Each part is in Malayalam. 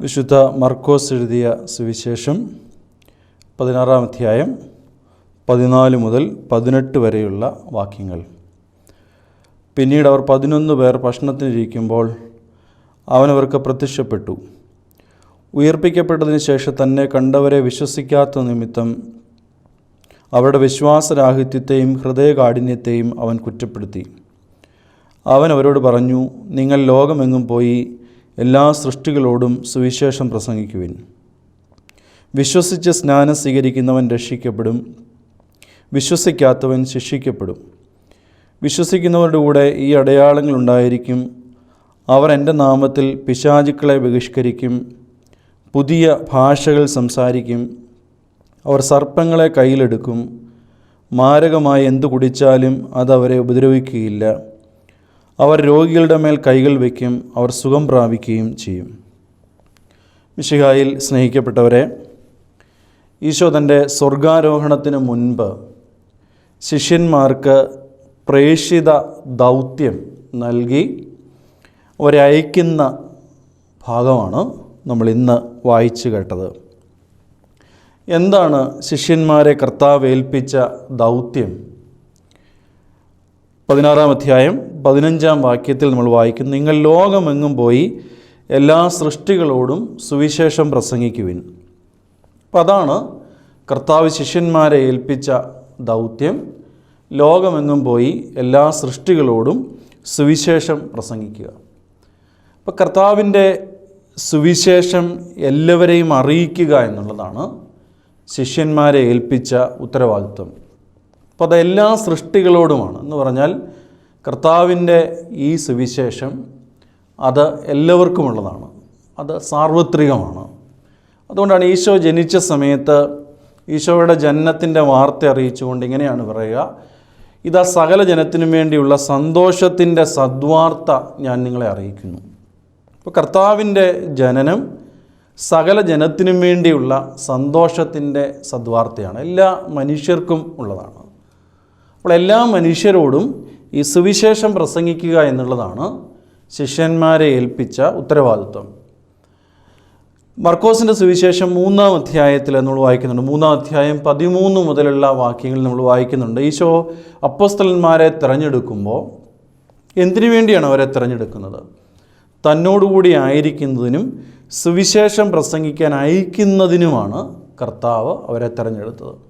വിശുദ്ധ മർക്കോസ് എഴുതിയ സുവിശേഷം പതിനാറാം അധ്യായം പതിനാല് മുതൽ പതിനെട്ട് വരെയുള്ള വാക്യങ്ങൾ. പിന്നീട് അവർ പതിനൊന്ന് പേർ ഭക്ഷണത്തിനിരിക്കുമ്പോൾ അവനവർക്ക് പ്രത്യക്ഷപ്പെട്ടു. ഉയർപ്പിക്കപ്പെട്ടതിന് ശേഷം തന്നെ കണ്ടവരെ വിശ്വസിക്കാത്ത നിമിത്തം അവരുടെ വിശ്വാസരാഹിത്യത്തെയും ഹൃദയകാഠിന്യത്തെയും അവൻ കുറ്റപ്പെടുത്തി. അവൻ അവരോട് പറഞ്ഞു നിങ്ങൾ ലോകമെങ്ങും പോയി എല്ലാ സൃഷ്ടികളോടും സുവിശേഷം പ്രസംഗിക്കുവിൻ. വിശ്വസിച്ച് സ്നാനം സ്വീകരിക്കുന്നവൻ രക്ഷിക്കപ്പെടും. വിശ്വസിക്കാത്തവൻ ശിക്ഷിക്കപ്പെടും. വിശ്വസിക്കുന്നവരുടെ കൂടെ ഈ അടയാളങ്ങൾ ഉണ്ടായിരിക്കും. അവർ എന്റെ നാമത്തിൽ പിശാചുക്കളെ ബഹിഷ്കരിക്കും. പുതിയ ഭാഷകൾ സംസാരിക്കും. അവർ സർപ്പങ്ങളെ കയ്യിലെടുക്കും. മാരകമായി എന്തു കുടിച്ചാലും അതവരെ ഉപദ്രവിക്കുകയില്ല. അവർ രോഗികളുടെ മേൽ കൈകൾ വയ്ക്കും അവർ സുഖം പ്രാപിക്കുകയും ചെയ്യും. മിശിഹായിൽ സ്നേഹിക്കപ്പെട്ടവരെ ഈശോ തന്റെ സ്വർഗാരോഹണത്തിന് മുൻപ് ശിഷ്യന്മാർക്ക് പ്രേഷിത ദൗത്യം നൽകി അവരെ അയക്കുന്ന ഭാഗമാണ് നമ്മൾ ഇന്ന് വായിച്ചു കേട്ടത്. എന്താണ് ശിഷ്യന്മാരെ കർത്താവ് ഏൽപ്പിച്ച ദൗത്യം? പതിനാറാം അധ്യായം പതിനഞ്ചാം വാക്യത്തിൽ നമ്മൾ വായിക്കും നിങ്ങൾ ലോകമെങ്ങും പോയി എല്ലാ സൃഷ്ടികളോടും സുവിശേഷം പ്രസംഗിക്കുവിൻ. അപ്പം അതാണ് കർത്താവ് ശിഷ്യന്മാരെ ഏൽപ്പിച്ച ദൗത്യം. ലോകമെങ്ങും പോയി എല്ലാ സൃഷ്ടികളോടും സുവിശേഷം പ്രസംഗിക്കുക. അപ്പോൾ കർത്താവിന്റെ സുവിശേഷം എല്ലാവരെയും അറിയിക്കുക എന്നുള്ളതാണ് ശിഷ്യന്മാരെ ഏൽപ്പിച്ച ഉത്തരവാദിത്വം. അപ്പോൾ അത് എല്ലാ സൃഷ്ടികളോടുമാണ്. എന്ന് പറഞ്ഞാൽ കർത്താവിന്റെ ഈ സുവിശേഷം അത് എല്ലാവർക്കുമുള്ളതാണ്. അത് സാർവത്രികമാണ്. അതുകൊണ്ടാണ് ഈശോ ജനിച്ച സമയത്ത് ഈശോയുടെ ജനനത്തിന്റെ വാർത്ത അറിയിച്ചുകൊണ്ട് ഇങ്ങനെയാണ് പറയുക. ഇതാ സകല ജനത്തിനു വേണ്ടിയുള്ള സന്തോഷത്തിന്റെ സദ്വാർത്ത ഞാൻ നിങ്ങളെ അറിയിക്കുന്നു. അപ്പോൾ കർത്താവിന്റെ ജനനം സകല ജനത്തിനും വേണ്ടിയുള്ള സന്തോഷത്തിന്റെ സദ്വാർത്തയാണ്. എല്ലാ മനുഷ്യർക്കും ഉള്ളതാണ്. അപ്പോൾ എല്ലാ മനുഷ്യരോടും ഈ സുവിശേഷം പ്രസംഗിക്കുക എന്നുള്ളതാണ് ശിഷ്യന്മാരെ ഏൽപ്പിച്ച ഉത്തരവാദിത്വം. മർക്കോസിന്റെ സുവിശേഷം മൂന്നാം അധ്യായത്തിൽ നമ്മൾ വായിക്കുന്നുണ്ട്. മൂന്നാം അധ്യായം പതിമൂന്ന് മുതലുള്ള വാക്യങ്ങൾ നമ്മൾ വായിക്കുന്നുണ്ട്. ഈശോ അപ്പസ്തലന്മാരെ തിരഞ്ഞെടുക്കുമ്പോൾ എന്തിനു വേണ്ടിയാണ് അവരെ തിരഞ്ഞെടുക്കുന്നത്? തന്നോടുകൂടി ആയിരിക്കുന്നതിനും സുവിശേഷം പ്രസംഗിക്കാൻ അയക്കുന്നതിനുമാണ് കർത്താവ് അവരെ തിരഞ്ഞെടുത്തത്.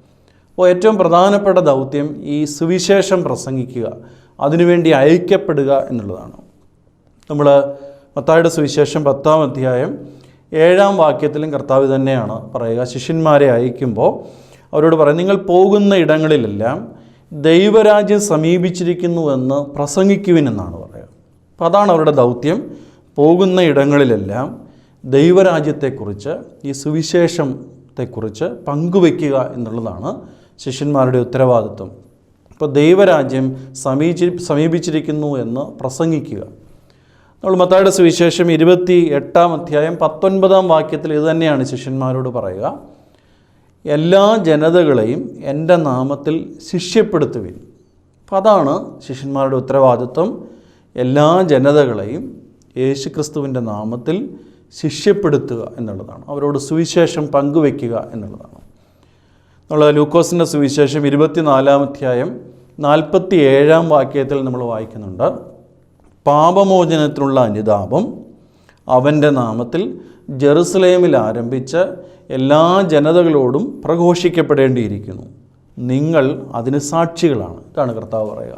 അപ്പോൾ ഏറ്റവും പ്രധാനപ്പെട്ട ദൗത്യം ഈ സുവിശേഷം പ്രസംഗിക്കുക അതിനുവേണ്ടി അയക്കപ്പെടുക എന്നുള്ളതാണ്. നമ്മൾ മത്തായുടെ സുവിശേഷം പത്താം അധ്യായം ഏഴാം വാക്യത്തിലും കർത്താവ് തന്നെയാണ് പറയുക. ശിഷ്യന്മാരെ അയക്കുമ്പോൾ അവരോട് പറയും നിങ്ങൾ പോകുന്ന ഇടങ്ങളിലെല്ലാം ദൈവരാജ്യം സമീപിച്ചിരിക്കുന്നുവെന്ന് പ്രസംഗിക്കുവിനെന്നാണ് പറയുക. അപ്പോൾ അതാണ് അവരുടെ ദൗത്യം. പോകുന്ന ഇടങ്ങളിലെല്ലാം ദൈവരാജ്യത്തെക്കുറിച്ച് ഈ സുവിശേഷത്തെക്കുറിച്ച് പങ്കുവയ്ക്കുക എന്നുള്ളതാണ് ശിഷ്യന്മാരുടെ ഉത്തരവാദിത്വം. ഇപ്പോൾ ദൈവരാജ്യം സമീചി സമീപിച്ചിരിക്കുന്നു എന്ന് പ്രസംഗിക്കുക. നമ്മൾ മത്തായുടെ സുവിശേഷം ഇരുപത്തി എട്ടാം അധ്യായം പത്തൊൻപതാം വാക്യത്തിൽ ഇത് തന്നെയാണ് ശിഷ്യന്മാരോട് പറയുക. എല്ലാ ജനതകളെയും എന്റെ നാമത്തിൽ ശിഷ്യപ്പെടുത്തുവിൻ. അപ്പം അതാണ് ശിഷ്യന്മാരുടെ ഉത്തരവാദിത്വം. എല്ലാ ജനതകളെയും യേശുക്രിസ്തുവിന്റെ നാമത്തിൽ ശിഷ്യപ്പെടുത്തുക എന്നുള്ളതാണ്. അവരോട് സുവിശേഷം പങ്കുവയ്ക്കുക എന്നുള്ളതാണ്. നമ്മൾ ലൂക്കോസിന്റെ സുവിശേഷം ഇരുപത്തിനാലാം അധ്യായം നാൽപ്പത്തി ഏഴാം വാക്യത്തിൽ നമ്മൾ വായിക്കുന്നുണ്ട്. പാപമോചനത്തിനുള്ള അനുതാപം അവന്റെ നാമത്തിൽ ജെറുസലേമിൽ ആരംഭിച്ച എല്ലാ ജനതകളോടും പ്രഘോഷിക്കപ്പെടേണ്ടിയിരിക്കുന്നു. നിങ്ങൾ അതിന് സാക്ഷികളാണ് ഇതാണ് കർത്താവ് പറയുക.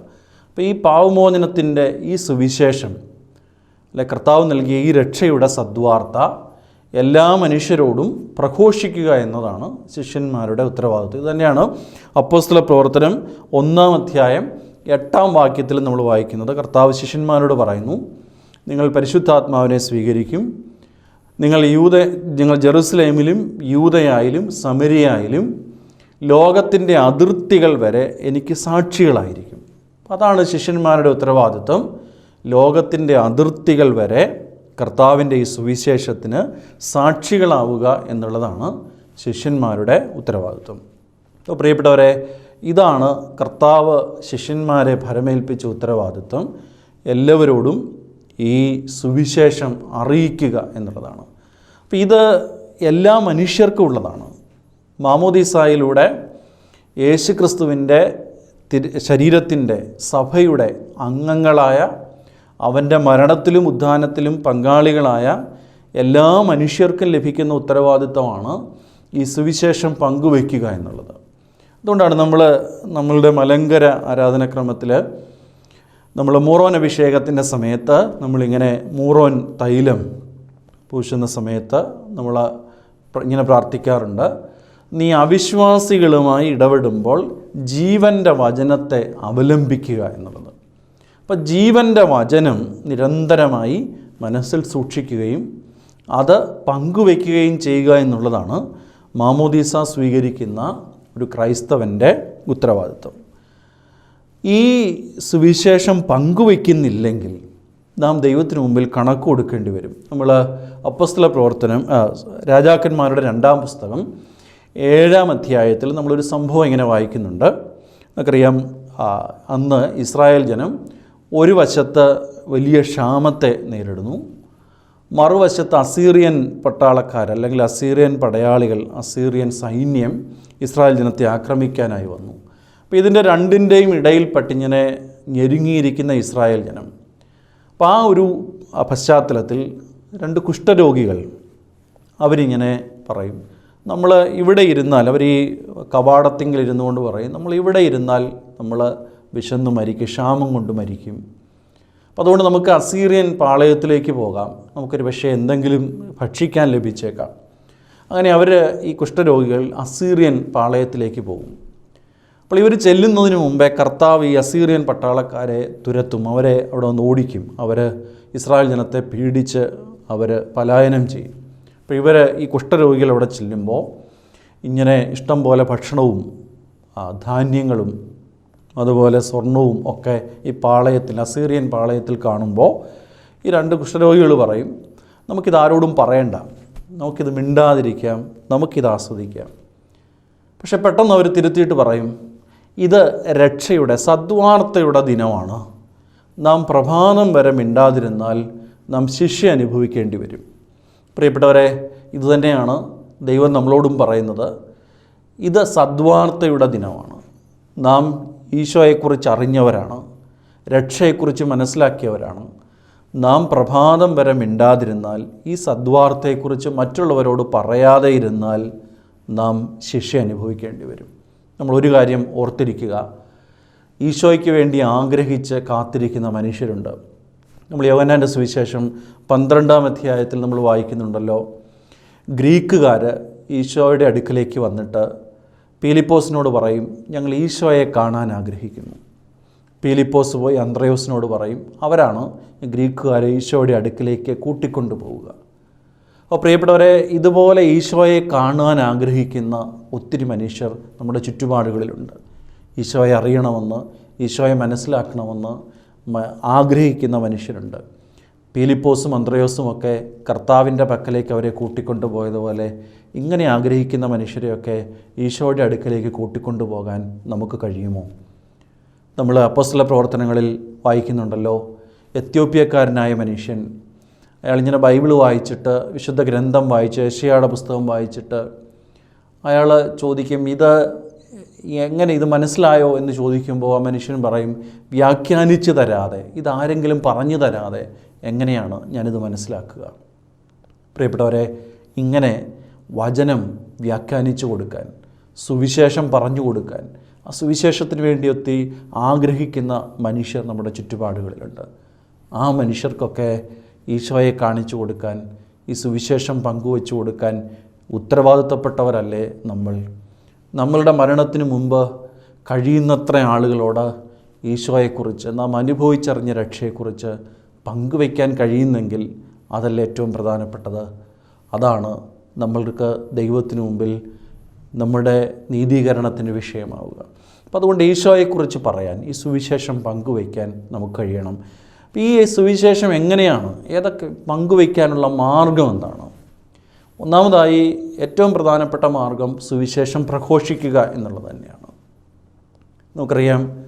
അപ്പോൾ ഈ പാവമോചനത്തിന്റെ ഈ സുവിശേഷം അല്ലെ കർത്താവ് നൽകിയ ഈ രക്ഷയുടെ സദ്വാർത്ത എല്ലാ മനുഷ്യരോടും പ്രഘോഷിക്കുക എന്നതാണ് ശിഷ്യന്മാരുടെ ഉത്തരവാദിത്വം. ഇതുതന്നെയാണ് അപ്പോസ്തല പ്രവർത്തനം ഒന്നാം അധ്യായം എട്ടാം വാക്യത്തിൽ നമ്മൾ വായിക്കുന്നത്. കർത്താവ് ശിഷ്യന്മാരോട് പറയുന്നു നിങ്ങൾ പരിശുദ്ധാത്മാവിനെ സ്വീകരിക്കും. നിങ്ങൾ യൂത നിങ്ങൾ ജെറുസലേമിലും യൂതയായാലും സമരിയായാലും ലോകത്തിന്റെ അതിർത്തികൾ വരെ എനിക്ക് സാക്ഷികളായിരിക്കും. അതാണ് ശിഷ്യന്മാരുടെ ഉത്തരവാദിത്വം. ലോകത്തിന്റെ അതിർത്തികൾ വരെ കർത്താവിന്റെ ഈ സുവിശേഷത്തിന് സാക്ഷികളാവുക എന്നുള്ളതാണ് ശിഷ്യന്മാരുടെ ഉത്തരവാദിത്വം. അപ്പോൾ പ്രിയപ്പെട്ടവരെ ഇതാണ് കർത്താവ് ശിഷ്യന്മാരെ ഭരമേൽപ്പിച്ച ഉത്തരവാദിത്വം. എല്ലാവരോടും ഈ സുവിശേഷം അറിയിക്കുക എന്നുള്ളതാണ്. അപ്പോൾ ഇത് എല്ലാ മനുഷ്യർക്കും ഉള്ളതാണ്. മാമോദീസായിലൂടെ യേശുക്രിസ്തുവിന്റെ തിരു ശരീരത്തിന്റെ സഭയുടെ അംഗങ്ങളായ അവന്റെ മരണത്തിലും ഉദ്ധാനത്തിലും പങ്കാളികളായ എല്ലാ മനുഷ്യർക്കും ലഭിക്കുന്ന ഉത്തരവാദിത്തമാണ് ഈ സുവിശേഷം പങ്കുവയ്ക്കുക എന്നുള്ളത്. അതുകൊണ്ടാണ് നമ്മൾ നമ്മളുടെ മലങ്കര ആരാധനക്രമത്തിൽ നമ്മൾ മൂറോൻ അഭിഷേകത്തിന്റെ സമയത്ത് നമ്മളിങ്ങനെ മൂറോൻ തൈലം പൂശുന്ന സമയത്ത് നമ്മൾ ഇങ്ങനെ പ്രാർത്ഥിക്കാറുണ്ട്. നീ അവിശ്വാസികളുമായി ഇടപെടുമ്പോൾ ജീവന്റെ വചനത്തെ അവലംബിക്കുക എന്നുള്ളത്. അപ്പോൾ ജീവന്റെ വചനം നിരന്തരമായി മനസ്സിൽ സൂക്ഷിക്കുകയും അത് പങ്കുവയ്ക്കുകയും ചെയ്യുക എന്നുള്ളതാണ് മാമോദീസ സ്വീകരിക്കുന്ന ഒരു ക്രൈസ്തവന്റെ ഉത്തരവാദിത്വം. ഈ സുവിശേഷം പങ്കുവയ്ക്കുന്നില്ലെങ്കിൽ നാം ദൈവത്തിന് മുമ്പിൽ കണക്ക് കൊടുക്കേണ്ടി വരും. നമ്മൾ അപ്പസ്തല പ്രവർത്തനം രാജാക്കന്മാരുടെ രണ്ടാം പുസ്തകം ഏഴാം അധ്യായത്തിൽ നമ്മളൊരു സംഭവം ഇങ്ങനെ വായിക്കുന്നുണ്ട്. നമുക്കറിയാം അന്ന് ഇസ്രായേൽ ജനം ഒരു വശത്ത് വലിയ ക്ഷാമത്തെ നേരിടുന്നു മറുവശത്ത് അസീറിയൻ പട്ടാളക്കാർ അല്ലെങ്കിൽ അസീറിയൻ പടയാളികൾ അസീറിയൻ സൈന്യം ഇസ്രായേൽ ജനത്തെ ആക്രമിക്കാനായി വന്നു. അപ്പോൾ ഇതിന്റെ രണ്ടിന്റെയും ഇടയിൽ പട്ടിങ്ങനെ ഞെരുങ്ങിയിരിക്കുന്ന ഇസ്രായേൽ ജനം. അപ്പോൾ ആ ഒരു പശ്ചാത്തലത്തിൽ രണ്ട് കുഷ്ഠരോഗികൾ അവരിങ്ങനെ പറയും. നമ്മൾ ഇവിടെ ഇരുന്നാൽ അവർ ഈ കവാടത്തിങ്കിൽ ഇരുന്നുകൊണ്ട് പറയും നമ്മൾ ഇവിടെ ഇരുന്നാൽ നമ്മൾ വിശന്ന് മരിക്കും ക്ഷാമം കൊണ്ട് മരിക്കും. അപ്പോൾ അതുകൊണ്ട് നമുക്ക് അസീറിയൻ പാളയത്തിലേക്ക് പോകാം. നമുക്കൊരു പക്ഷേ എന്തെങ്കിലും ഭക്ഷിക്കാൻ ലഭിച്ചേക്കാം. അങ്ങനെ അവർ ഈ കുഷ്ഠരോഗികൾ അസീറിയൻ പാളയത്തിലേക്ക് പോകും. അപ്പോൾ ഇവർ ചെല്ലുന്നതിന് മുമ്പേ കർത്താവ് ഈ അസീറിയൻ പട്ടാളക്കാരെ തുരത്തും. അവരെ അവിടെ വന്ന് ഓടിക്കും. അവർ ഇസ്രായേൽ ജനത്തെ പീഡിച്ച് അവർ പലായനം ചെയ്യും. അപ്പോൾ ഇവർ ഈ കുഷ്ഠരോഗികൾ അവിടെ ചെല്ലുമ്പോൾ ഇങ്ങനെ ഇഷ്ടം പോലെ ഭക്ഷണവും ധാന്യങ്ങളും അതുപോലെ സ്വർണവും ഒക്കെ ഈ പാളയത്തിൽ അസീറിയൻ പാളയത്തിൽ കാണുമ്പോൾ ഈ രണ്ട് കുഷ്ഠരോഗികൾ പറയും നമുക്കിത് ആരോടും പറയണ്ട. നമുക്കിത് മിണ്ടാതിരിക്കാം. നമുക്കിത് ആസ്വദിക്കാം. പക്ഷെ പെട്ടെന്ന് അവർ തിരുത്തിയിട്ട് പറയും ഇത് രക്ഷയുടെ സദ്വാർത്തയുടെ ദിനമാണ്. നാം പ്രഭാതം വരെ മിണ്ടാതിരുന്നാൽ നാം ശിക്ഷ അനുഭവിക്കേണ്ടി വരും. പ്രിയപ്പെട്ടവരെ ഇതുതന്നെയാണ് ദൈവം നമ്മളോടും പറയുന്നത്. ഇത് സദ്വാർത്തയുടെ ദിനമാണ്. നാം ഈശോയെക്കുറിച്ച് അറിഞ്ഞവരാണ് രക്ഷയെക്കുറിച്ച് മനസ്സിലാക്കിയവരാണ്. നാം പ്രഭാതം വരെ മിണ്ടാതിരുന്നാൽ ഈ സദ്വാർത്തയെക്കുറിച്ച് മറ്റുള്ളവരോട് പറയാതെ ഇരുന്നാൽ നാം ശിക്ഷ അനുഭവിക്കേണ്ടി വരും. നമ്മൾ ഒരു കാര്യം ഓർത്തിരിക്കുക. ഈശോയ്ക്ക് വേണ്ടി ആഗ്രഹിച്ച് കാത്തിരിക്കുന്ന മനുഷ്യരുണ്ട്. നമ്മൾ യവനാന്റെ സുവിശേഷം പന്ത്രണ്ടാം അധ്യായത്തിൽ നമ്മൾ വായിക്കുന്നുണ്ടല്ലോ. ഗ്രീക്കുകാർ ഈശോയുടെ അടുക്കലേക്ക് വന്നിട്ട് പീലിപ്പോസിനോട് പറയും ഞങ്ങൾ ഈശോയെ കാണാൻ ആഗ്രഹിക്കുന്നു. പീലിപ്പോസ് പോയി അന്ത്രയോസിനോട് പറയും അവരാണ് ഗ്രീക്കുകാരെ ഈശോയുടെ അടുക്കിലേക്ക് കൂട്ടിക്കൊണ്ടു പോവുക അപ്പോൾ പ്രിയപ്പെട്ടവരെ ഇതുപോലെ ഈശോയെ കാണുവാൻ ആഗ്രഹിക്കുന്ന ഒത്തിരി മനുഷ്യർ നമ്മുടെ ചുറ്റുപാടുകളിലുണ്ട്. ഈശോയെ അറിയണമെന്ന് ഈശോയെ മനസ്സിലാക്കണമെന്ന് ആഗ്രഹിക്കുന്ന മനുഷ്യരുണ്ട്. പീലിപ്പോസും അന്ത്രയോസും ഒക്കെ കർത്താവിന്റെ പക്കലേക്ക് അവരെ കൂട്ടിക്കൊണ്ടു പോയതുപോലെ ഇങ്ങനെ ആഗ്രഹിക്കുന്ന മനുഷ്യരെയൊക്കെ ഈശോയുടെ അടുക്കലേക്ക് കൂട്ടിക്കൊണ്ടുപോകാൻ നമുക്ക് കഴിയുമോ? നമ്മൾ അപ്പസ്ല പ്രവർത്തനങ്ങളിൽ വായിക്കുന്നുണ്ടല്ലോ എത്യോപ്യക്കാരനായ മനുഷ്യൻ. അയാളിങ്ങനെ ബൈബിൾ വായിച്ചിട്ട് വിശുദ്ധ ഗ്രന്ഥം വായിച്ച് ഏഷ്യയുടെ പുസ്തകം വായിച്ചിട്ട് അയാൾ ചോദിക്കും ഇത് എങ്ങനെ ഇത് മനസ്സിലായോ? എന്ന് ചോദിക്കുമ്പോൾ ആ മനുഷ്യൻ പറയും വ്യാഖ്യാനിച്ച് തരാതെ ഇതാരെങ്കിലും പറഞ്ഞു തരാതെ എങ്ങനെയാണ് ഞാനിത് മനസ്സിലാക്കുക? പ്രിയപ്പെട്ടവരെ ഇങ്ങനെ വചനം വ്യാഖ്യാനിച്ചു കൊടുക്കാൻ സുവിശേഷം പറഞ്ഞു കൊടുക്കാൻ ആ സുവിശേഷത്തിന് വേണ്ടി ഒത്തി ആഗ്രഹിക്കുന്ന മനുഷ്യർ നമ്മുടെ ചുറ്റുപാടുകളിലുണ്ട്. ആ മനുഷ്യർക്കൊക്കെ ഈശോയെ കാണിച്ചു കൊടുക്കാൻ ഈ സുവിശേഷം പങ്കുവെച്ചു കൊടുക്കാൻ ഉത്തരവാദിത്തപ്പെട്ടവരല്ലേ നമ്മൾ? നമ്മളുടെ മരണത്തിന് മുമ്പ് കഴിയുന്നത്ര ആളുകളോട് ഈശോയെക്കുറിച്ച് നാം അനുഭവിച്ചറിഞ്ഞ രക്ഷയെക്കുറിച്ച് പങ്കുവയ്ക്കാൻ കഴിയുന്നെങ്കിൽ അതല്ല ഏറ്റവും പ്രധാനപ്പെട്ടത്? അതാണ് നമ്മൾക്ക് ദൈവത്തിന് മുമ്പിൽ നമ്മുടെ നീതീകരണത്തിന് വിഷയമാവുക. അപ്പം അതുകൊണ്ട് ഈശോയെക്കുറിച്ച് പറയാൻ ഈ സുവിശേഷം പങ്കുവയ്ക്കാൻ നമുക്ക് കഴിയണം. ഈ സുവിശേഷം എങ്ങനെയാണ്? ഏതൊക്കെ പങ്കുവയ്ക്കാനുള്ള മാർഗം എന്താണ്? ഒന്നാമതായി ഏറ്റവും പ്രധാനപ്പെട്ട മാർഗം സുവിശേഷം പ്രഘോഷിക്കുക എന്നുള്ളത് തന്നെയാണ്. നമുക്കറിയാം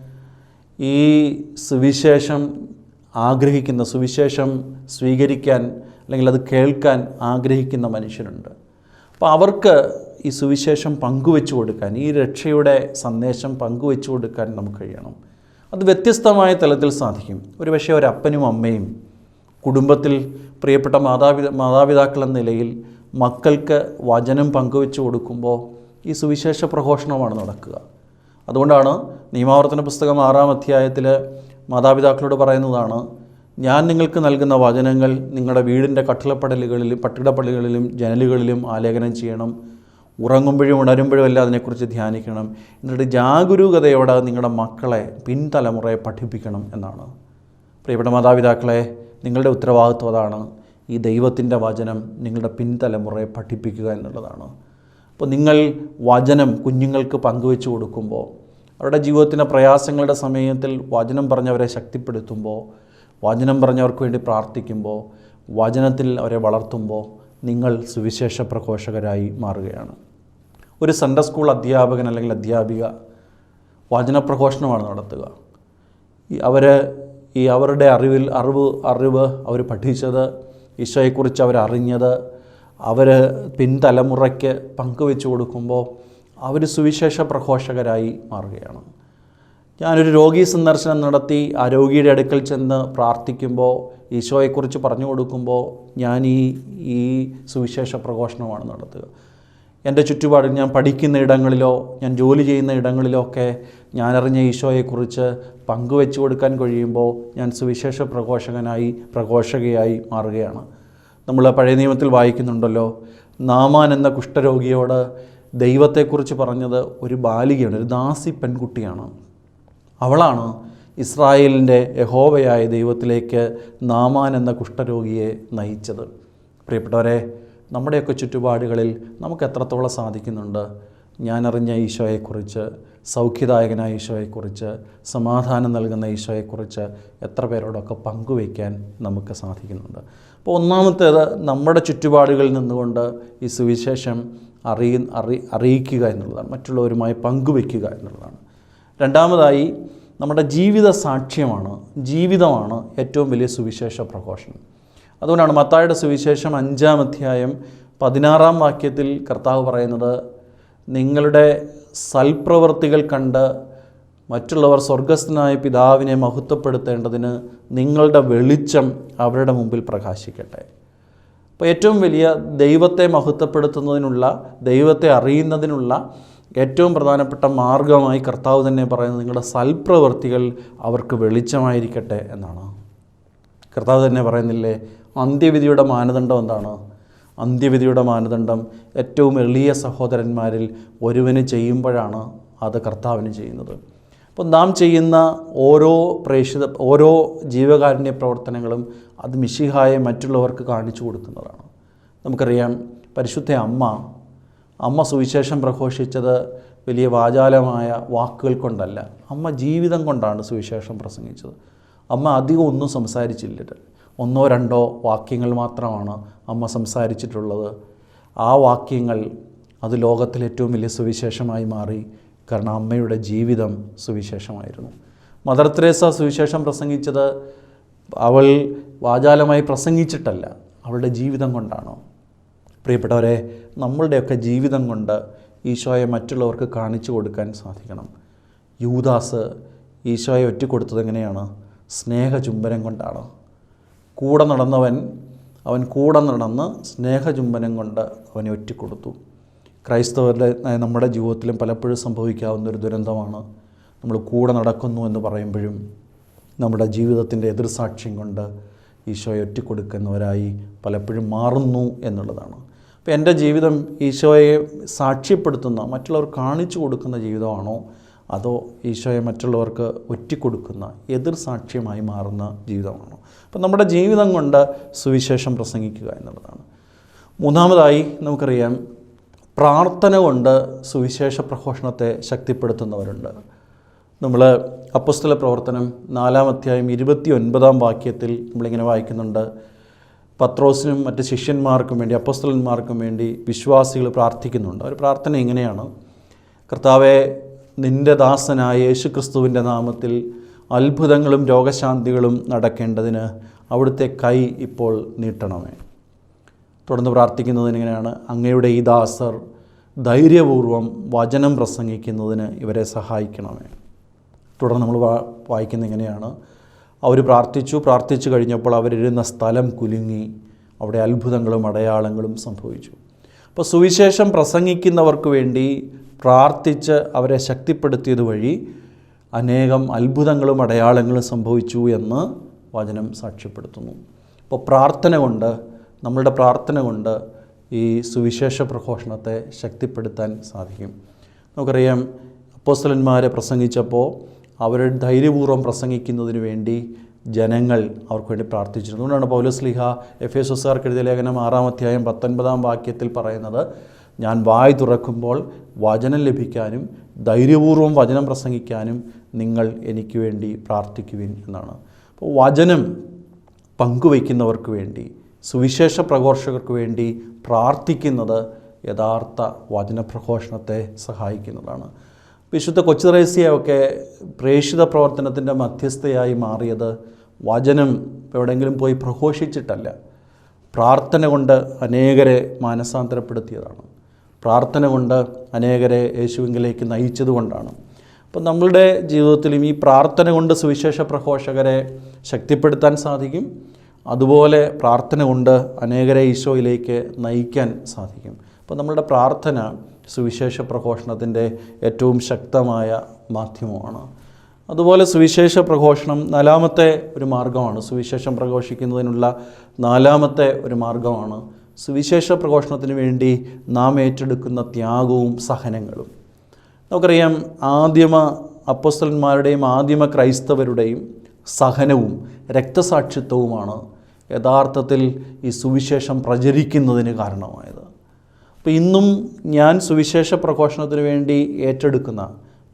ഈ സുവിശേഷം ആഗ്രഹിക്കുന്ന സുവിശേഷം സ്വീകരിക്കാൻ അല്ലെങ്കിൽ അത് കേൾക്കാൻ ആഗ്രഹിക്കുന്ന മനുഷ്യരുണ്ട്. അപ്പോൾ അവർക്ക് ഈ സുവിശേഷം പങ്കുവെച്ചു കൊടുക്കാൻ ഈ രക്ഷയുടെ സന്ദേശം പങ്കുവെച്ചു കൊടുക്കാൻ നമുക്ക് കഴിയണം. അത് വ്യത്യസ്തമായ തലത്തിൽ സാധിക്കും. ഒരു പക്ഷേ ഒരു അപ്പനും അമ്മയും കുടുംബത്തിൽ പ്രിയപ്പെട്ട മാതാപിതാ മാതാപിതാക്കൾ എന്ന നിലയിൽ മക്കൾക്ക് വചനം പങ്കുവെച്ചു കൊടുക്കുമ്പോൾ ഈ സുവിശേഷ പ്രഘോഷണമാണ് നടക്കുക. അതുകൊണ്ടാണ് നിയമാവർത്തന പുസ്തകം ആറാം അധ്യായത്തിൽ മാതാപിതാക്കളോട് പറയുന്നതാണ് ഞാൻ നിങ്ങൾക്ക് നൽകുന്ന വചനങ്ങൾ നിങ്ങളുടെ വീടിന്റെ കട്ടിളപ്പടലുകളിലും പട്ടിടപ്പള്ളികളിലും ജനലുകളിലും ആലേഖനം ചെയ്യണം. ഉറങ്ങുമ്പോഴും ഉണരുമ്പോഴും എല്ലാം അതിനെക്കുറിച്ച് ധ്യാനിക്കണം. എന്നിട്ട് ജാഗരൂകതയോടെ നിങ്ങളുടെ മക്കളെ പിൻതലമുറയെ പഠിപ്പിക്കണം എന്നാണ്. പ്രിയപ്പെട്ട മാതാപിതാക്കളെ നിങ്ങളുടെ ഉത്തരവാദിത്വം അതാണ് ഈ ദൈവത്തിന്റെ വചനം നിങ്ങളുടെ പിൻതലമുറയെ പഠിപ്പിക്കുക എന്നുള്ളതാണ്. അപ്പോൾ നിങ്ങൾ വചനം കുഞ്ഞുങ്ങൾക്ക് പങ്കുവെച്ച് കൊടുക്കുമ്പോൾ അവരുടെ ജീവിതത്തിന്റെ പ്രയാസങ്ങളുടെ സമയത്തിൽ വചനം പറഞ്ഞവരെ ശക്തിപ്പെടുത്തുമ്പോൾ വചനം പറഞ്ഞവർക്ക് വേണ്ടി പ്രാർത്ഥിക്കുമ്പോൾ വചനത്തിൽ അവരെ വളർത്തുമ്പോൾ നിങ്ങൾ സുവിശേഷ പ്രഘോഷകരായി മാറുകയാണ്. ഒരു സൺഡേ സ്കൂൾ അധ്യാപകൻ അല്ലെങ്കിൽ അധ്യാപിക വചനപ്രഘോഷണമാണ് നടത്തുക. അവർ ഈ അവരുടെ അറിവിൽ അറിവ് അറിവ് അവർ പഠിച്ചത് ഈശോയെക്കുറിച്ച് അവരറിഞ്ഞത് അവർ പിൻതലമുറയ്ക്ക് പങ്കുവെച്ചു കൊടുക്കുമ്പോൾ അവർ സുവിശേഷ പ്രഘോഷകരായി മാറുകയാണ്. ഞാനൊരു രോഗി സന്ദർശനം നടത്തി ആ രോഗിയുടെ അടുക്കൽ ചെന്ന് പ്രാർത്ഥിക്കുമ്പോൾ ഈശോയെക്കുറിച്ച് പറഞ്ഞു കൊടുക്കുമ്പോൾ ഞാൻ ഈ ഈ സുവിശേഷ പ്രഘോഷണമാണ് നടത്തുക. എന്റെ ചുറ്റുപാടിൽ ഞാൻ പഠിക്കുന്ന ഇടങ്ങളിലോ ഞാൻ ജോലി ചെയ്യുന്ന ഇടങ്ങളിലോ ഒക്കെ ഞാനറിഞ്ഞ ഈശോയെക്കുറിച്ച് പങ്കുവെച്ചു കൊടുക്കാൻ കഴിയുമ്പോൾ ഞാൻ സുവിശേഷ പ്രഘോഷകനായി പ്രഘോഷകയായി മാറുകയാണ്. നമ്മൾ പഴയ നിയമത്തിൽ വായിക്കുന്നുണ്ടല്ലോ നാമാൻ എന്ന കുഷ്ഠരോഗിയോട് ദൈവത്തെക്കുറിച്ച് പറഞ്ഞത് ഒരു ബാലികയാണ് ഒരു ദാസി പെൺകുട്ടിയാണ്. അവളാണ് ഇസ്രായേലിന്റെ യഹോവയായ ദൈവത്തിലേക്ക് നാമാൻ എന്ന കുഷ്ഠരോഗിയെ നയിച്ചത്. പ്രിയപ്പെട്ടവരെ നമ്മുടെയൊക്കെ ചുറ്റുപാടുകളിൽ നമുക്ക് എത്രത്തോളം സാധിക്കുന്നുണ്ട്? ഞാനറിഞ്ഞ ഈശോയെക്കുറിച്ച് സൗഖ്യദായകനായ ഈശോയെക്കുറിച്ച് സമാധാനം നൽകുന്ന ഈശോയെക്കുറിച്ച് എത്ര പേരോടൊക്കെ പങ്കുവയ്ക്കാൻ നമുക്ക് സാധിക്കുന്നുണ്ട്. അപ്പോൾ ഒന്നാമത്തേത് നമ്മുടെ ചുറ്റുപാടുകളിൽ നിന്നുകൊണ്ട് ഈ സുവിശേഷം അറിയ അറി അറിയിക്കുക എന്നുള്ളതാണ്. മറ്റുള്ളവരുമായി പങ്കുവയ്ക്കുക എന്നുള്ളതാണ്. രണ്ടാമതായി നമ്മുടെ ജീവിത സാക്ഷ്യമാണ് ജീവിതമാണ് ഏറ്റവും വലിയ സുവിശേഷ പ്രഘോഷണം. അതുകൊണ്ടാണ് മത്തായുടെ സുവിശേഷം അഞ്ചാം അധ്യായം പതിനാറാം വാക്യത്തിൽ കർത്താവ് പറയുന്നത് നിങ്ങളുടെ സൽപ്രവർത്തികൾ കണ്ട് മറ്റുള്ളവർ സ്വർഗസ്ഥനായ പിതാവിനെ മഹത്വപ്പെടുത്തേണ്ടതിന് നിങ്ങളുടെ വെളിച്ചം അവരുടെ മുമ്പിൽ പ്രകാശിക്കട്ടെ. അപ്പോൾ ഏറ്റവും വലിയ ദൈവത്തെ മഹത്വപ്പെടുത്തുന്നതിനുള്ള ദൈവത്തെ അറിയുന്നതിനുള്ള ഏറ്റവും പ്രധാനപ്പെട്ട മാർഗമായി കർത്താവ് തന്നെ പറയുന്നത് നിങ്ങളുടെ സൽപ്രവർത്തികൾ അവർക്ക് വെളിച്ചമായിരിക്കട്ടെ എന്നാണ്. കർത്താവ് തന്നെ പറയുന്നില്ലേ അന്ത്യവിധിയുടെ മാനദണ്ഡം എന്താണ്? അന്ത്യവിധിയുടെ മാനദണ്ഡം ഏറ്റവും എളിയ സഹോദരന്മാരിൽ ഒരുവന് ചെയ്യുമ്പോഴാണ് അത് കർത്താവിന് ചെയ്യുന്നത്. അപ്പോൾ നാം ചെയ്യുന്ന ഓരോ പ്രേക്ഷിത ഓരോ ജീവകാരുണ്യ പ്രവർത്തനങ്ങളും അത് മിശിഹായെ മറ്റുള്ളവർക്ക് കാണിച്ചു കൊടുക്കുന്നതാണ്. നമുക്കറിയാം പരിശുദ്ധ അമ്മ അമ്മ സുവിശേഷം പ്രഘോഷിച്ചത് വലിയ വാചാലമായ വാക്കുകൾ കൊണ്ടല്ല. അമ്മ ജീവിതം കൊണ്ടാണ് സുവിശേഷം പ്രസംഗിച്ചത്. അമ്മ അധികം ഒന്നും സംസാരിച്ചില്ല. ഒന്നോ രണ്ടോ വാക്യങ്ങൾ മാത്രമാണ് അമ്മ സംസാരിച്ചിട്ടുള്ളത്. ആ വാക്യങ്ങൾ അത് ലോകത്തിലെ ഏറ്റവും വലിയ സുവിശേഷമായി മാറി. കാരണം അമ്മയുടെ ജീവിതം സുവിശേഷമായിരുന്നു. മദർ തെരേസ സുവിശേഷം പ്രസംഗിച്ചത് അവൾ വാചാലമായി പ്രസംഗിച്ചിട്ടല്ല. അവളുടെ ജീവിതം കൊണ്ടാണ്? പ്രിയപ്പെട്ടവരെ നമ്മളുടെയൊക്കെ ജീവിതം കൊണ്ട് ഈശോയെ മറ്റുള്ളവർക്ക് കാണിച്ചു കൊടുക്കാൻ സാധിക്കണം. യൂദാസ് ഈശോയെ ഒറ്റിക്കൊടുത്തത് എങ്ങനെയാണ്? സ്നേഹചുംബനം കൊണ്ടാണ്. കൂടെ നടന്നവൻ അവൻ കൂടെ നടന്ന് സ്നേഹചുംബനം കൊണ്ട് അവനെ ഒറ്റിക്കൊടുത്തു. ക്രൈസ്തവരുടെ നമ്മുടെ ജീവിതത്തിലും പലപ്പോഴും സംഭവിക്കാവുന്ന ഒരു ദുരന്തമാണ്. നമ്മൾ കൂടെ നടക്കുന്നു എന്ന് പറയുമ്പോഴും നമ്മുടെ ജീവിതത്തിന്റെ എതിർസാക്ഷ്യം കൊണ്ട് ഈശോയെ ഒറ്റിക്കൊടുക്കുന്നവരായി പലപ്പോഴും മാറുന്നു എന്നുള്ളതാണ്. അപ്പോൾ എന്റെ ജീവിതം ഈശോയെ സാക്ഷ്യപ്പെടുത്തുന്ന മറ്റുള്ളവർ കാണിച്ചു കൊടുക്കുന്ന ജീവിതമാണോ? അതോ ഈശോയെ മറ്റുള്ളവർക്ക് ഒറ്റിക്കൊടുക്കുന്ന എതിർ സാക്ഷ്യമായി മാറുന്ന ജീവിതമാണോ? അപ്പം നമ്മുടെ ജീവിതം കൊണ്ട് സുവിശേഷം പ്രസംഗിക്കുക എന്നുള്ളതാണ്. മൂന്നാമതായി നമുക്കറിയാം പ്രാർത്ഥന കൊണ്ട് സുവിശേഷ പ്രഘോഷണത്തെ ശക്തിപ്പെടുത്തുന്നവരുണ്ട്. നമ്മൾ അപ്പസ്തല പ്രവർത്തനം നാലാം അധ്യായം ഇരുപത്തി ഒൻപതാം വാക്യത്തിൽ നമ്മളിങ്ങനെ വായിക്കുന്നുണ്ട്. പത്രോസിനും മറ്റ് ശിഷ്യന്മാർക്കും വേണ്ടി അപ്പസ്തലന്മാർക്കും വേണ്ടി വിശ്വാസികൾ പ്രാർത്ഥിക്കുന്നുണ്ട്. ഒരു പ്രാർത്ഥന എങ്ങനെയാണ് കർത്താവെ നിന്റെ ദാസനായ യേശു ക്രിസ്തുവിന്റെ നാമത്തിൽ അത്ഭുതങ്ങളും രോഗശാന്തികളും നടക്കേണ്ടതിന് അവിടുത്തെ കൈ ഇപ്പോൾ നീട്ടണമേ. തുടർന്ന് പ്രാർത്ഥിക്കുന്നത് ഇങ്ങനെയാണ്. അങ്ങയുടെ ഈ ദാസർ ധൈര്യപൂർവം വചനം പ്രസംഗിക്കുന്നതിന് ഇവരെ സഹായിക്കണമേ. തുടർന്ന് നമ്മൾ വായിക്കുന്നത് ഇങ്ങനെയാണ്. അവർ പ്രാർത്ഥിച്ചു. പ്രാർത്ഥിച്ചു കഴിഞ്ഞപ്പോൾ അവരിരുന്ന സ്ഥലം കുലുങ്ങി. അവിടെ അത്ഭുതങ്ങളും അടയാളങ്ങളും സംഭവിച്ചു. അപ്പോൾ സുവിശേഷം പ്രസംഗിക്കുന്നവർക്ക് വേണ്ടി പ്രാർത്ഥിച്ച് അവരെ ശക്തിപ്പെടുത്തിയത് വഴി അനേകം അത്ഭുതങ്ങളും അടയാളങ്ങളും സംഭവിച്ചു എന്ന് വചനം സാക്ഷ്യപ്പെടുത്തുന്നു. അപ്പോൾ പ്രാർത്ഥന കൊണ്ട് നമ്മളുടെ പ്രാർത്ഥന കൊണ്ട് ഈ സുവിശേഷ പ്രഘോഷണത്തെ ശക്തിപ്പെടുത്താൻ സാധിക്കും. നമുക്കറിയാം അപ്പോസ്തലന്മാരെ പ്രസംഗിച്ചപ്പോൾ അവർ ധൈര്യപൂർവം പ്രസംഗിക്കുന്നതിന് വേണ്ടി ജനങ്ങൾ അവർക്ക് വേണ്ടി പ്രാർത്ഥിച്ചിരുന്നു. അതുകൊണ്ടാണ് പൗലസ്ലിഹ എഫ് എസ് എസ്ആർക്ക് എഴുതിയ ലേഖനം ആറാം അധ്യായം പത്തൊൻപതാം വാക്യത്തിൽ പറയുന്നത് ഞാൻ വായ് തുറക്കുമ്പോൾ വചനം ലഭിക്കാനും ധൈര്യപൂർവം വചനം പ്രസംഗിക്കാനും നിങ്ങൾ എനിക്ക് വേണ്ടി പ്രാർത്ഥിക്കുവിൻ എന്നാണ്. അപ്പോൾ വചനം പങ്കുവയ്ക്കുന്നവർക്ക് വേണ്ടി സുവിശേഷ പ്രഘോഷകർക്ക് വേണ്ടി പ്രാർത്ഥിക്കുന്നത് യഥാർത്ഥ വചനപ്രഘോഷണത്തെ സഹായിക്കുന്നതാണ്. വിശുദ്ധ കൊച്ചുത്രേസ്യയൊക്കെ പ്രേഷിത പ്രവർത്തനത്തിന്റെ മധ്യസ്ഥയായി മാറിയത് വചനം എവിടെയെങ്കിലും പോയി പ്രഘോഷിച്ചിട്ടല്ല. പ്രാർത്ഥന കൊണ്ട് അനേകരെ മാനസാന്തരപ്പെടുത്തിയതാണ്. പ്രാർത്ഥന കൊണ്ട് അനേകരെ യേശുവിങ്കിലേക്ക് നയിച്ചതുകൊണ്ടാണ് അപ്പം നമ്മളുടെ ജീവിതത്തിലും ഈ പ്രാർത്ഥന കൊണ്ട് സുവിശേഷ പ്രഘോഷകരെ ശക്തിപ്പെടുത്താൻ സാധിക്കും. അതുപോലെ പ്രാർത്ഥന കൊണ്ട് അനേകരെ ഈശോയിലേക്ക് നയിക്കാൻ സാധിക്കും. അപ്പോൾ നമ്മളുടെ പ്രാർത്ഥന സുവിശേഷ പ്രഘോഷണത്തിന്റെ ഏറ്റവും ശക്തമായ മാധ്യമമാണ്. അതുപോലെ സുവിശേഷ പ്രഘോഷണം നാലാമത്തെ ഒരു മാർഗമാണ് സുവിശേഷം പ്രഘോഷിക്കുന്നതിനുള്ള നാലാമത്തെ ഒരു മാർഗമാണ് സുവിശേഷ പ്രഘോഷണത്തിന് വേണ്ടി നാം ഏറ്റെടുക്കുന്ന ത്യാഗവും സഹനങ്ങളും. നമുക്കറിയാം ആദ്യമ അപ്പസ്തലന്മാരുടെയും ആദ്യമ ക്രൈസ്തവരുടെയും സഹനവും രക്തസാക്ഷിത്വവുമാണ് യഥാർത്ഥത്തിൽ ഈ സുവിശേഷം പ്രചരിക്കുന്നതിന് കാരണമായത്. അപ്പോൾ ഇന്നും ഞാൻ സുവിശേഷ പ്രഘോഷണത്തിന് വേണ്ടി ഏറ്റെടുക്കുന്ന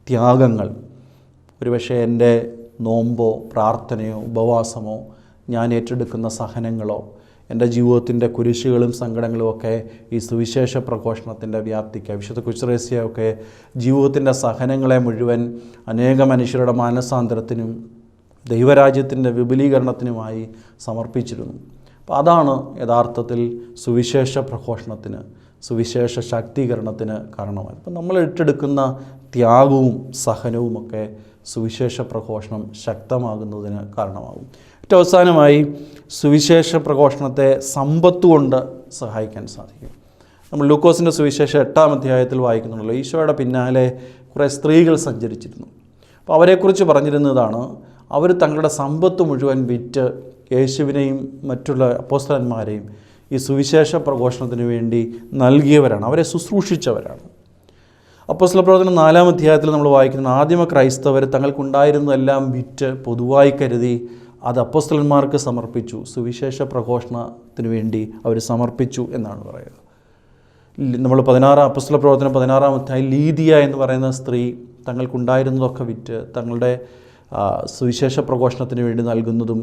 ത്യാഗങ്ങൾ ഒരുപക്ഷെ എന്റെ നോമ്പോ പ്രാർത്ഥനയോ ഉപവാസമോ ഞാൻ ഏറ്റെടുക്കുന്ന സഹനങ്ങളോ എന്റെ ജീവിതത്തിന്റെ കുരിശുകളും സങ്കടങ്ങളും ഒക്കെ ഈ സുവിശേഷ പ്രഘോഷണത്തിന്റെ വ്യാപ്തിക്ക് വിശുദ്ധ കുശ്രേസിയൊക്കെ ജീവിതത്തിന്റെ സഹനങ്ങളെ മുഴുവൻ അനേക മനുഷ്യരുടെ മാനസാന്തരത്തിനും ദൈവരാജ്യത്തിന്റെ വിപുലീകരണത്തിനുമായി സമർപ്പിച്ചിരുന്നു. അപ്പോൾ അതാണ് യഥാർത്ഥത്തിൽ സുവിശേഷ പ്രഘോഷണത്തിന് സുവിശേഷ ശാക്തീകരണത്തിന് കാരണമായി. അപ്പം നമ്മൾ ഏറ്റെടുക്കുന്ന ത്യാഗവും സഹനവുമൊക്കെ സുവിശേഷ പ്രഘോഷണം ശക്തമാകുന്നതിന് കാരണമാകും. ഏറ്റവും അവസാനമായി സുവിശേഷ പ്രഘോഷണത്തെ സമ്പത്ത് കൊണ്ട് സഹായിക്കാൻ സാധിക്കും. നമ്മൾ ലൂക്കോസിന്റെ സുവിശേഷം എട്ടാം അധ്യായത്തിൽ വായിക്കുന്നുണ്ടല്ലോ ഈശോയുടെ പിന്നാലെ കുറേ സ്ത്രീകൾ സഞ്ചരിച്ചിരുന്നു. അപ്പോൾ അവരെക്കുറിച്ച് പറഞ്ഞിരുന്നതാണ് അവർ തങ്ങളുടെ സമ്പത്ത് മുഴുവൻ വിറ്റ് യേശുവിനെയും മറ്റുള്ള അപ്പോസ്തലന്മാരെയും ഈ സുവിശേഷ പ്രഘോഷണത്തിന് വേണ്ടി നൽകിയവരാണ്. അവരെ ശുശ്രൂഷിച്ചവരാണ്. അപ്പോസ്തല പ്രവർത്തനം നാലാം അധ്യായത്തിൽ നമ്മൾ വായിക്കുന്ന ആദ്യമ ക്രൈസ്തവർ തങ്ങൾക്കുണ്ടായിരുന്നതെല്ലാം വിറ്റ് പൊതുവായി കരുതി അത് അപ്പസ്തലന്മാർക്ക് സമർപ്പിച്ചു. സുവിശേഷ പ്രഘോഷണത്തിന് വേണ്ടി അവർ സമർപ്പിച്ചു എന്നാണ് പറയുക. നമ്മൾ പതിനാറാം അപ്പസ്തല പ്രവർത്തനം പതിനാറാം അധ്യായം ലീദിയ എന്ന് പറയുന്ന സ്ത്രീ തങ്ങൾക്കുണ്ടായിരുന്നതൊക്കെ വിറ്റ് തങ്ങളുടെ സുവിശേഷ പ്രഘോഷണത്തിന് വേണ്ടി നൽകുന്നതും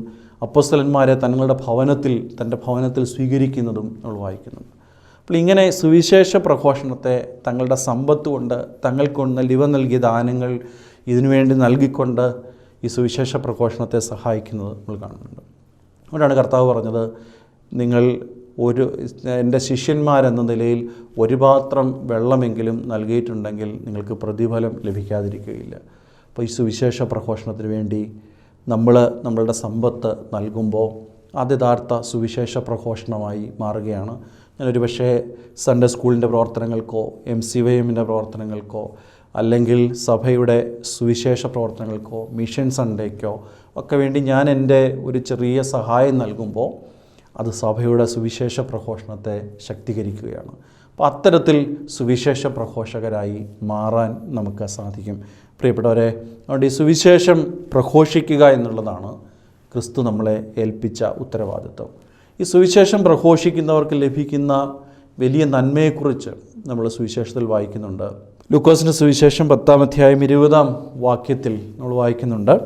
അപ്പസ്തലന്മാരെ തങ്ങളുടെ ഭവനത്തിൽ തന്റെ ഭവനത്തിൽ സ്വീകരിക്കുന്നതും നമ്മൾ വായിക്കുന്നുണ്ട്. അപ്പോൾ ഇങ്ങനെ സുവിശേഷ പ്രഘോഷണത്തെ തങ്ങളുടെ സമ്പത്ത് കൊണ്ട് തങ്ങൾക്കൊണ്ട് ലിവ നൽകിയ ദാനങ്ങൾ ഇതിനുവേണ്ടി നൽകിക്കൊണ്ട് ഈ സുവിശേഷ പ്രഘോഷണത്തെ സഹായിക്കുന്നത് നമ്മൾ കാണുന്നുണ്ട്. അതുകൊണ്ടാണ് കർത്താവ് പറഞ്ഞത് നിങ്ങൾ ഒരു എന്റെ ശിഷ്യന്മാരെന്ന നിലയിൽ ഒരു പാത്രം വെള്ളമെങ്കിലും നൽകിയിട്ടുണ്ടെങ്കിൽ നിങ്ങൾക്ക് പ്രതിഫലം ലഭിക്കാതിരിക്കുകയില്ല. അപ്പോൾ ഈ സുവിശേഷ പ്രഘോഷണത്തിന് വേണ്ടി നമ്മൾ നമ്മളുടെ സമ്പത്ത് നൽകുമ്പോൾ അത് യഥാർത്ഥ സുവിശേഷ പ്രഘോഷണമായി മാറുകയാണ്. ഞാനൊരു പക്ഷേ സൺഡേ സ്കൂളിന്റെ പ്രവർത്തനങ്ങൾക്കോ എം സി വൈ എമ്മിന്റെ പ്രവർത്തനങ്ങൾക്കോ അല്ലെങ്കിൽ സഭയുടെ സുവിശേഷ പ്രവർത്തനങ്ങൾക്കോ മിഷൻ സൺഡേക്കോ ഒക്കെ വേണ്ടി ഞാൻ എന്റെ ഒരു ചെറിയ സഹായം നൽകുമ്പോൾ അത് സഭയുടെ സുവിശേഷ പ്രഘോഷണത്തെ ശക്തീകരിക്കുകയാണ്. അപ്പോൾ അത്തരത്തിൽ സുവിശേഷ പ്രഘോഷകരായി മാറാൻ നമുക്ക് സാധിക്കും. പ്രിയപ്പെട്ടവരെ അതുകൊണ്ട് ഈ സുവിശേഷം പ്രഘോഷിക്കുക എന്നുള്ളതാണ് ക്രിസ്തു നമ്മളെ ഏൽപ്പിച്ച ഉത്തരവാദിത്വം. ഈ സുവിശേഷം പ്രഘോഷിക്കുന്നവർക്ക് ലഭിക്കുന്ന വലിയ നന്മയെക്കുറിച്ച് നമ്മൾ സുവിശേഷത്തിൽ വായിക്കുന്നുണ്ട്. ലൂക്കോസിന്റെ സുവിശേഷം പത്താം അധ്യായം ഇരുപതാം വാക്യത്തിൽ നമ്മൾ വായിക്കുന്നുണ്ട്.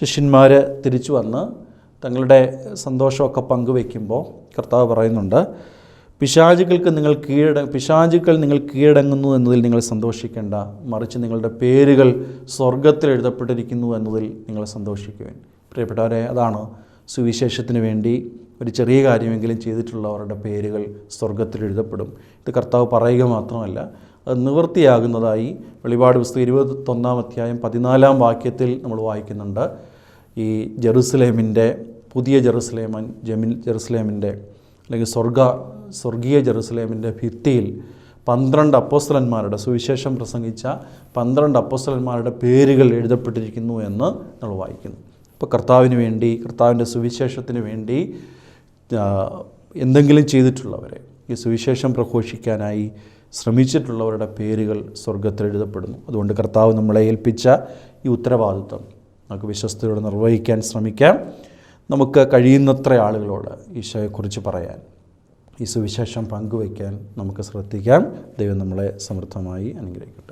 ശിഷ്യന്മാർ തിരിച്ചു വന്ന് തങ്ങളുടെ സന്തോഷമൊക്കെ പങ്കുവെക്കുമ്പോൾ കർത്താവ് പറയുന്നുണ്ട് പിശാചുകൾക്ക് നിങ്ങൾ കീഴട പിശാചുക്കൾ നിങ്ങൾ കീഴടങ്ങുന്നു എന്നതിൽ നിങ്ങൾ സന്തോഷിക്കേണ്ട. മറിച്ച് നിങ്ങളുടെ പേരുകൾ സ്വർഗത്തിൽ എഴുതപ്പെട്ടിരിക്കുന്നു എന്നതിൽ നിങ്ങൾ സന്തോഷിക്കുവാൻ. പ്രിയപ്പെട്ടവരെ അതാണ് സുവിശേഷത്തിന് വേണ്ടി ഒരു ചെറിയ കാര്യമെങ്കിലും ചെയ്തിട്ടുള്ളവരുടെ പേരുകൾ സ്വർഗത്തിൽ എഴുതപ്പെടും. ഇത് കർത്താവ് പറയുക മാത്രമല്ല അത് നിവൃത്തിയാകുന്നതായി വെളിപാട് പുസ്തകം ഇരുപത്തൊന്നാം അധ്യായം പതിനാലാം വാക്യത്തിൽ നമ്മൾ വായിക്കുന്നുണ്ട്. ഈ ജെറുസലേമിന്റെ പുതിയ ജെറുസലേമൻ ജമിൻ ജെറുസലേമിന്റെ അല്ലെങ്കിൽ സ്വർഗ സ്വർഗീയ ജെറുസലേമിന്റെ ഭിത്തിയിൽ പന്ത്രണ്ട് അപ്പോസ്തലന്മാരുടെ സുവിശേഷം പ്രസംഗിച്ച പന്ത്രണ്ട് അപ്പോസ്തലന്മാരുടെ പേരുകൾ എഴുതപ്പെട്ടിരിക്കുന്നു എന്ന് നമ്മൾ വായിക്കുന്നു. അപ്പോൾ കർത്താവിന് വേണ്ടി കർത്താവിന്റെ സുവിശേഷത്തിന് വേണ്ടി എന്തെങ്കിലും ചെയ്തിട്ടുള്ളവരെ ഈ സുവിശേഷം പ്രഘോഷിക്കാനായി ശ്രമിച്ചിട്ടുള്ളവരുടെ പേരുകൾ സ്വർഗത്തിൽ എഴുതപ്പെടുന്നു. അതുകൊണ്ട് കർത്താവ് നമ്മളെ ഏൽപ്പിച്ച ഈ ഉത്തരവാദിത്വം നമുക്ക് വിശ്വസ്തയോടെ നിർവഹിക്കാൻ ശ്രമിക്കാം. നമുക്ക് കഴിയുന്നത്ര ആളുകളോട് ഈശോയെക്കുറിച്ച് പറയാൻ ഈ സുവിശേഷം പങ്കുവയ്ക്കാൻ നമുക്ക് ശ്രദ്ധിക്കാം. ദൈവം നമ്മളെ സമൃദ്ധമായി അനുഗ്രഹിക്കട്ടെ.